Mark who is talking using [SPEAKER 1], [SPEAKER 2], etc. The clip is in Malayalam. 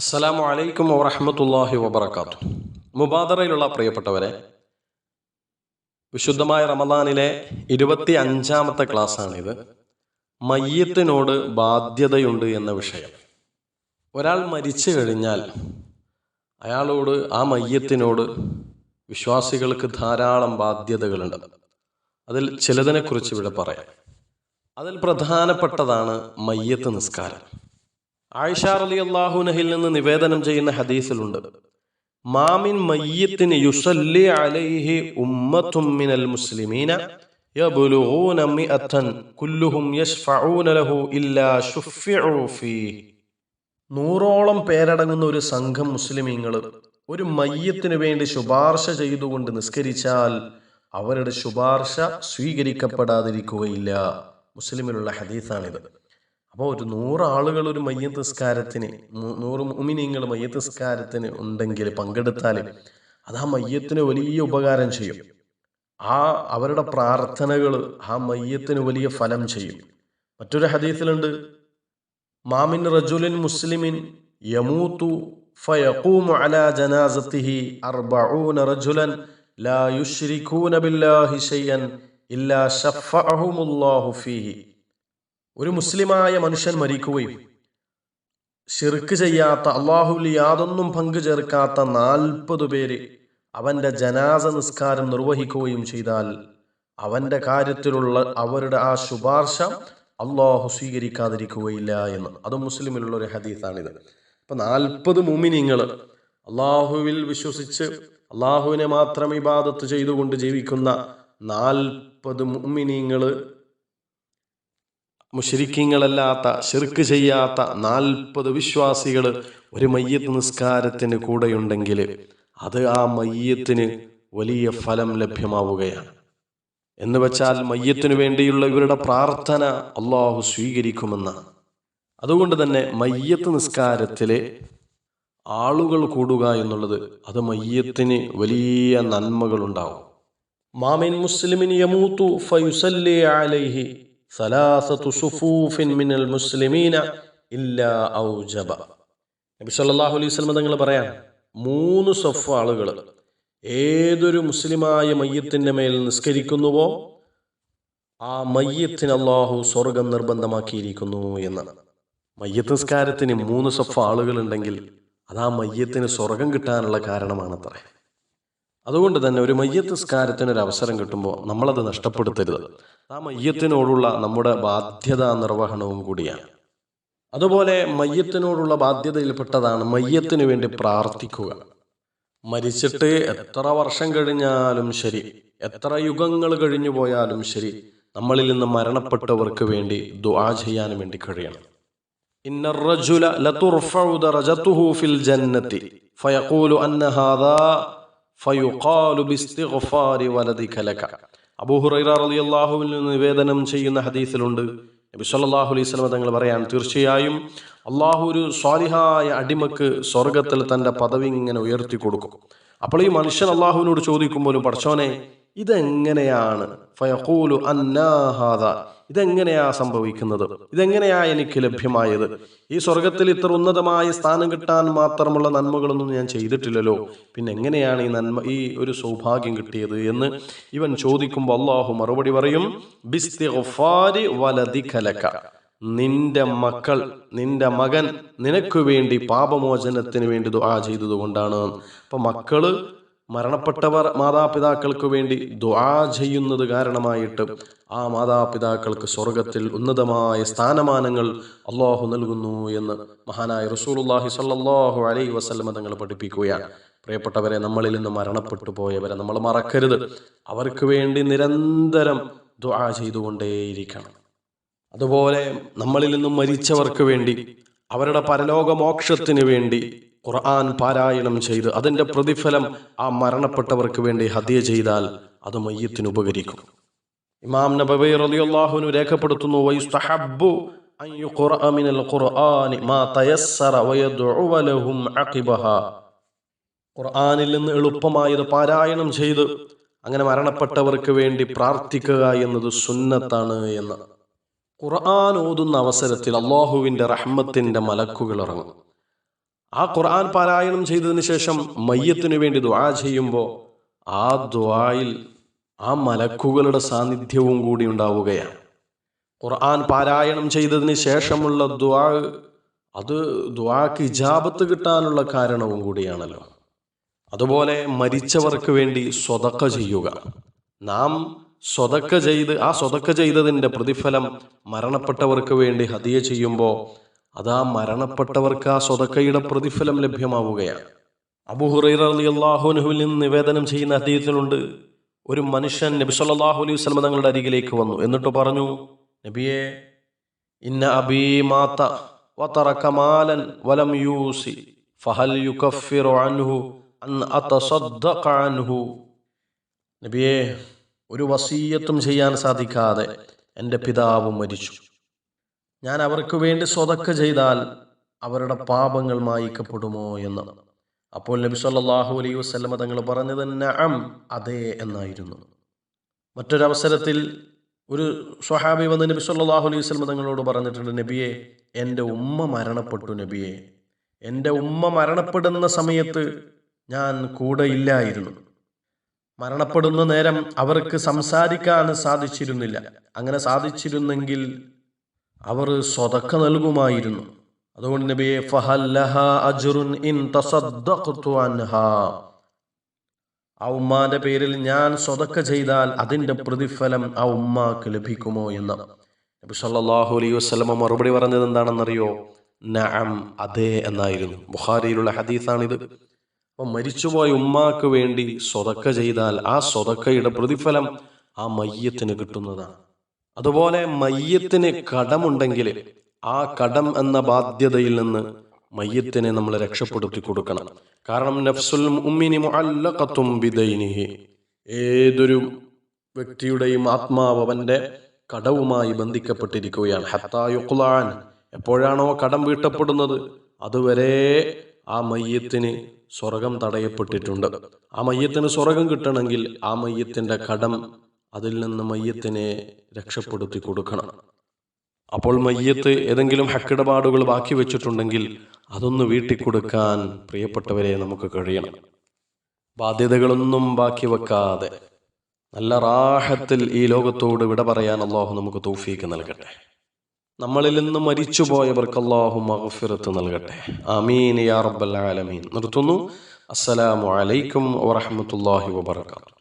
[SPEAKER 1] അസ്സലാമു അലൈക്കും വറഹമത്തല്ലാഹി വബർക്കാത്തു മുബാദറയിലുള്ള പ്രിയപ്പെട്ടവരെ വിശുദ്ധമായ റമദാനിലെ ഇരുപത്തി അഞ്ചാമത്തെ ക്ലാസ്സാണിത്. മയ്യത്തിനോട് ബാധ്യതയുണ്ട് എന്ന വിഷയം. ഒരാൾ മരിച്ചു കഴിഞ്ഞാൽ അയാളോട് ആ മയ്യത്തിനോട് വിശ്വാസികൾക്ക് ധാരാളം ബാധ്യതകളുണ്ട്. അതിൽ ചിലതിനെക്കുറിച്ച് ഇവിടെ പറയാം. അതിൽ പ്രധാനപ്പെട്ടതാണ് മയ്യത്ത് നിസ്കാരം. ആയിഷ അലി അള്ളാഹുനഹിൽ നിന്ന് നിവേദനം ചെയ്യുന്ന ഹദീസിലുണ്ട് മാമിൻ മയ്യത്തിന് യുസല്ലി അലൈഹി ഉമ്മത്തും മിനൽ മുസ്ലിമീന يبلغون مئة كلهم يشفعون له إلا شفعوا فيه നൂറോളം പേരടങ്ങുന്ന ഒരു സംഘം മുസ്ലിമീങ്ങൾ ഒരു മയ്യത്തിന് വേണ്ടി ശുപാർശ ചെയ്തുകൊണ്ട് നിസ്കരിച്ചാൽ അവരുടെ ശുപാർശ സ്വീകരിക്കപ്പെടാതിരിക്കുകയില്ല മുസ്ലിമിലുള്ള ഹദീസാണിത് അപ്പോൾ ഒരു നൂറ് ആളുകൾ ഒരു മയ്യത്ത് നിസ്കാരത്തിന് നൂ- നൂറ് മുമിനിങ്ങൾ മയ്യത്ത് നിസ്കാരത്തിന് ഉണ്ടെങ്കിൽ പങ്കെടുത്താൽ അത് ആ മയ്യത്തിന് വലിയ ഉപകാരം ചെയ്യും. ആ അവരുടെ പ്രാർത്ഥനകൾ ആ മയ്യത്തിന് വലിയ ഫലം ചെയ്യും. മറ്റൊരു ഹദീസിലുണ്ട് മാമിൻ റജുലിൻ മുസ്ലിമിൻ യമൂത്തു ഫയഖൂമു അലാ ഇല്ലാ ശഫഅഹുമുല്ലാഹു ഫീഹി. ഒരു മുസ്ലിമായ മനുഷ്യൻ മരിക്കുകയും ഷിർക്ക് ചെയ്യാത്ത അള്ളാഹുവിൽ യാതൊന്നും പങ്കു ചേർക്കാത്ത നാൽപ്പത് പേര് അവന്റെ ജനാസ നിസ്കാരം നിർവഹിക്കുകയും ചെയ്താൽ അവന്റെ കാര്യത്തിലുള്ള അവരുടെ ആ ശുപാർശ അള്ളാഹു സ്വീകരിക്കാതിരിക്കുകയില്ല എന്ന്. അത് മുസ്ലിമിലുള്ള ഒരു ഹദീസാണിത്. അപ്പൊ നാൽപ്പത് മുമിനിങ്ങൾ അള്ളാഹുവിൽ വിശ്വസിച്ച് അള്ളാഹുവിനെ മാത്രം ഇബാദത്ത് ചെയ്തുകൊണ്ട് ജീവിക്കുന്ന നാൽപ്പത് മുമിനിങ്ങൾ മുഷരിക്കങ്ങളല്ലാത്ത ഷിർക്ക് ചെയ്യാത്ത നാൽപ്പത് വിശ്വാസികൾ ഒരു മയ്യത്ത് നിസ്കാരത്തിന് കൂടെയുണ്ടെങ്കിൽ അത് ആ മയ്യത്തിന് വലിയ ഫലം ലഭ്യമാവുകയാണ്. എന്ന് വെച്ചാൽ മയ്യത്തിനു വേണ്ടിയുള്ള ഇവരുടെ പ്രാർത്ഥന അള്ളാഹു സ്വീകരിക്കുമെന്നാണ്. അതുകൊണ്ട് തന്നെ മയ്യത്ത് നിസ്കാരത്തിലെ ആളുകൾ കൂടുക എന്നുള്ളത് അത് മയ്യത്തിന് വലിയ നന്മകളുണ്ടാവും. മാമിൻ മുസ്ലിമിൻ യമൂത്തു ഫൈസല്ലേ അലൈഹി സലാസത്തു മിനൽ മുസ്ലിമീന ഇല്ലാ ഔജബ. നബി അലൈഹി തങ്ങൾ പറയാം മൂന്ന് സഫ് ആളുകൾ ഏതൊരു മുസ്ലിമായ മയ്യത്തിന്റെ മേൽ നിസ്കരിക്കുന്നുവോ ആ മയ്യത്തിന് അള്ളാഹു സ്വർഗം നിർബന്ധമാക്കിയിരിക്കുന്നു എന്നാണ്. മയ്യത്ത് നിസ്കാരത്തിന് മൂന്ന് സഫ് ആളുകൾ ഉണ്ടെങ്കിൽ അത് ആ മയ്യത്തിന് സ്വർഗം കിട്ടാനുള്ള കാരണമാണത്രേ. അതുകൊണ്ട് തന്നെ ഒരു മയ്യത്ത് സ്കാരത്തിന് ഒരു അവസരം കിട്ടുമ്പോൾ നമ്മളത് നഷ്ടപ്പെടുത്തരുത്. ആ മയ്യത്തിനോടുള്ള നമ്മുടെ ബാധ്യതാ നിർവഹണവും കൂടിയാണ്. അതുപോലെ മയ്യത്തിനോടുള്ള ബാധ്യതയിൽപ്പെട്ടതാണ് മയ്യത്തിന് വേണ്ടി പ്രാർത്ഥിക്കുക. മരിച്ചിട്ട് എത്ര വർഷം കഴിഞ്ഞാലും ശരി എത്ര യുഗങ്ങൾ കഴിഞ്ഞു പോയാലും ശരി നമ്മളിൽ നിന്ന് മരണപ്പെട്ടവർക്ക് വേണ്ടി ദുആ ചെയ്യാൻ വേണ്ടി കഴിയണം. ഇന്നർ ഫിൽ ജന്നത്തി ഫയഖൂലു അന്ന ഹാദാ ഫയുഖാലു ബിസ്തിഗ്ഫാരി നിന്ന് നിവേദനം ചെയ്യുന്ന ഹദീസിലുണ്ട്. നബി സല്ലല്ലാഹു അലൈഹി വസല്ലം തങ്ങൾ പറയാൻ തീർച്ചയായും അള്ളാഹു ഒരു സ്വാലിഹായ അടിമക്ക് സ്വർഗത്തിൽ തന്റെ പദവി ഇങ്ങനെ ഉയർത്തി കൊടുക്കും. അപ്പോൾ ഈ മനുഷ്യൻ അള്ളാഹുവിനോട് ചോദിക്കുമ്പോഴും പഠിച്ചോനെ ഇതെങ്ങനെയാണ്? ഫയഖൂലു ഇതെങ്ങനെയാ സംഭവിക്കുന്നത്? ഇതെങ്ങനെയാ എനിക്ക് ലഭ്യമായത്? ഈ സ്വർഗത്തിൽ ഇത്ര ഉന്നതമായ സ്ഥാനം കിട്ടാൻ മാത്രമുള്ള നന്മകളൊന്നും ഞാൻ ചെയ്തിട്ടില്ലല്ലോ. പിന്നെ എങ്ങനെയാണ് ഈ നന്മ ഈ ഒരു സൗഭാഗ്യം കിട്ടിയത് എന്ന് ഇവൻ ചോദിക്കുമ്പോൾ അള്ളാഹു മറുപടി പറയും നിന്റെ മക്കൾ നിന്റെ മകൻ നിനക്ക് വേണ്ടി പാപമോചനത്തിന് വേണ്ടി ദുആ ചെയ്തതുകൊണ്ടാണ്. അപ്പൊ മക്കൾ മരണപ്പെട്ടവർ മാതാപിതാക്കൾക്ക് വേണ്ടി ദുആ ചെയ്യുന്നത് കാരണമായിട്ട് ആ മാതാപിതാക്കൾക്ക് സ്വർഗത്തിൽ ഉന്നതമായ സ്ഥാനമാനങ്ങൾ അള്ളാഹു നൽകുന്നു എന്ന് മഹാനായ റസൂലുള്ളാഹി സല്ലാഹു അലൈ വസ്ലമ തങ്ങൾ പഠിപ്പിക്കുകയാണ്. പ്രിയപ്പെട്ടവരെ നമ്മളിൽ നിന്ന് മരണപ്പെട്ടു പോയവരെ നമ്മൾ മറക്കരുത്. അവർക്ക് വേണ്ടി നിരന്തരം ദുആ ചെയ്തുകൊണ്ടേയിരിക്കണം. അതുപോലെ നമ്മളിൽ നിന്നും മരിച്ചവർക്ക് വേണ്ടി അവരുടെ പരലോക മോക്ഷത്തിന് വേണ്ടി ഖുർആൻ പാരായണം ചെയ്ത് അതിന്റെ പ്രതിഫലം ആ മരണപ്പെട്ടവർക്ക് വേണ്ടി ഹദ്യ ചെയ്താൽ അത് മയ്യത്തിന് ഉപകരിക്കും. ഇമാം നബവി റളിയല്ലാഹുവിനു രേഖപ്പെടുത്തുന്നു വയുസ്തഹബ്ബു അൻ യുഖറഅ മിനൽ ഖുർആനി മാ തയസ്സറ വയദ്ഉ ലഹും അഖിബഹ. ഖുർആനിൽ നിന്ന് എളുപ്പമായത് പാരായണം ചെയ്ത് അങ്ങനെ മരണപ്പെട്ടവർക്ക് വേണ്ടി പ്രാർത്ഥിക്കുക എന്നത് സുന്നത്താണ് എന്ന്. ഖുർആൻ ഓതുന്ന അവസരത്തിൽ അള്ളാഹുവിന്റെ റഹ്മത്തിന്റെ മലക്കുകൾ ഇറങ്ങും. ആ ഖുർആൻ പാരായണം ചെയ്തതിന് ശേഷം മയ്യത്തിനു വേണ്ടി ദുആ ചെയ്യുമ്പോൾ ആ ദുആയിൽ ആ മലക്കുകളുടെ സാന്നിധ്യവും കൂടി ഉണ്ടാവുകയാണ്. ഖുർആൻ പാരായണം ചെയ്തതിന് ശേഷമുള്ള ദുആ അത് ദുആക്ക് ഇജാബത്ത് കിട്ടാനുള്ള കാരണവും കൂടിയാണല്ലോ. അതുപോലെ മരിച്ചവർക്ക് വേണ്ടി സ്വതക്ക ചെയ്യുക. നാം സ്വതക്ക ചെയ്ത് ആ സ്വതക്ക ചെയ്തതിന്റെ പ്രതിഫലം മരണപ്പെട്ടവർക്ക് വേണ്ടി ഹദിയ ചെയ്യുമ്പോൾ അത് മരണപ്പെട്ടവർക്ക് ആ സ്വതക്കയുടെ പ്രതിഫലം ലഭ്യമാവുകയാണ്. അബുഹുറൈറിയാഹുനുവിൽ നിന്ന് നിവേദനം ചെയ്യുന്ന അദ്ദേഹത്തിലുണ്ട് ഒരു മനുഷ്യൻ നബി സല്ലാഹു അലൈഹി വസല്ലം തങ്ങളുടെ അരികിലേക്ക് വന്നു. എന്നിട്ട് പറഞ്ഞു നബിയെ ഇന്ന അബീ മാത്ത വതറക മാലൻ വലം യൂസി ഫഹൽ യുകഫിറു അൻഹു അൻ അതസദ്ദഖ അൻഹു. നബിയെ ഒരു വസീയത്തും ചെയ്യാൻ സാധിക്കാതെ എന്റെ പിതാവ് മരിച്ചു. ഞാൻ അവർക്ക് വേണ്ടി സ്വതക്ക ചെയ്താൽ അവരുടെ പാപങ്ങൾ മായിക്കപ്പെടുമോ എന്ന്. അപ്പോൾ നബി സല്ലാഹു അലൈഹി വസല്ലമ തങ്ങൾ പറഞ്ഞത് നഅം അതെ എന്നായിരുന്നു. മറ്റൊരവസരത്തിൽ ഒരു സ്വഹാബി വന്ന് നബി സല്ലാഹു അലൈഹി വസല്ലമ തങ്ങളോട് പറഞ്ഞിട്ടുണ്ട് നബിയെ എന്റെ ഉമ്മ മരണപ്പെട്ടു നബിയെ. എന്റെ ഉമ്മ മരണപ്പെടുന്ന സമയത്ത് ഞാൻ കൂടെ ഇല്ലായിരുന്നു. മരണപ്പെടുന്ന നേരം അവർക്ക് സംസാരിക്കാൻ സാധിച്ചിരുന്നില്ല. അങ്ങനെ സാധിച്ചിരുന്നെങ്കിൽ അവർ സ്വതക്ക നൽകുമായിരുന്നു. അതുകൊണ്ട് നബിയെ അജ്റുൻ ഇൻ ആ ഉമ്മാന്റെ പേരിൽ ഞാൻ സ്വതക്ക ചെയ്താൽ അതിന്റെ പ്രതിഫലം ആ ഉമ്മാക്ക് ലഭിക്കുമോ എന്ന്. നബി സല്ലല്ലാഹു അലൈഹി വസല്ലമ മറുപടി പറഞ്ഞത് എന്താണെന്നറിയോ? നഅം അതെ എന്നായിരുന്നു. ബുഖാരിയിലുള്ള ഹദീസാണിത്. അപ്പം മരിച്ചുപോയ ഉമ്മാക്ക് വേണ്ടി സ്വതക്ക ചെയ്താൽ ആ സ്വതക്കയുടെ പ്രതിഫലം ആ മയ്യത്തിന് കിട്ടുന്നതാണ്. അതുപോലെ മയ്യത്തിന് കടമുണ്ടെങ്കിൽ ആ കടം എന്ന ബാധ്യതയിൽ നിന്ന് മയ്യത്തിനെ നമ്മൾ രക്ഷപ്പെടുത്തി കൊടുക്കണം. കാരണം നഫ്സുൽ ഉമ്മിനി ബിദൈനിഹി. ഏതൊരു വ്യക്തിയുടെയും ആത്മാവ് അവന്റെ കടവുമായി ബന്ധിക്കപ്പെട്ടിരിക്കുകയാണ്. ഹത്താ യുഖ്ലാൻ. എപ്പോഴാണോ കടം വീട്ടപ്പെടുന്നത് അതുവരെ ആ മയ്യത്തിന് സ്വർഗം തടയപ്പെട്ടിട്ടുണ്ട്. ആ മയ്യത്തിന് സ്വർഗം കിട്ടണമെങ്കിൽ ആ മയ്യത്തിന്റെ കടം അതിൽ നിന്ന് മയ്യത്തിനെ രക്ഷപ്പെടുത്തി കൊടുക്കണം. അപ്പോൾ മയ്യത്ത് ഏതെങ്കിലും ഹക്കിടപാടുകൾ ബാക്കി വെച്ചിട്ടുണ്ടെങ്കിൽ അതൊന്ന് വീട്ടിൽ കൊടുക്കാൻ പ്രിയപ്പെട്ടവരെ നമുക്ക് കഴിയണം. ബാധ്യതകളൊന്നും ബാക്കി വെക്കാതെ നല്ല റാഹത്തിൽ ഈ ലോകത്തോട് വിട പറയാൻ അള്ളാഹു നമുക്ക് തൗഫീക്ക് നൽകട്ടെ. നമ്മളിൽ നിന്ന് മരിച്ചുപോയവർക്ക് അള്ളാഹു മഹഫിറത്ത് നൽകട്ടെ. അമീൻ യാ റബ്ബൽ ആലമീൻ. നിർത്തുന്നു. അസ്സലാമു അലൈക്കും വറഹ്മത്തുള്ളാഹി വബറകാതുഹു.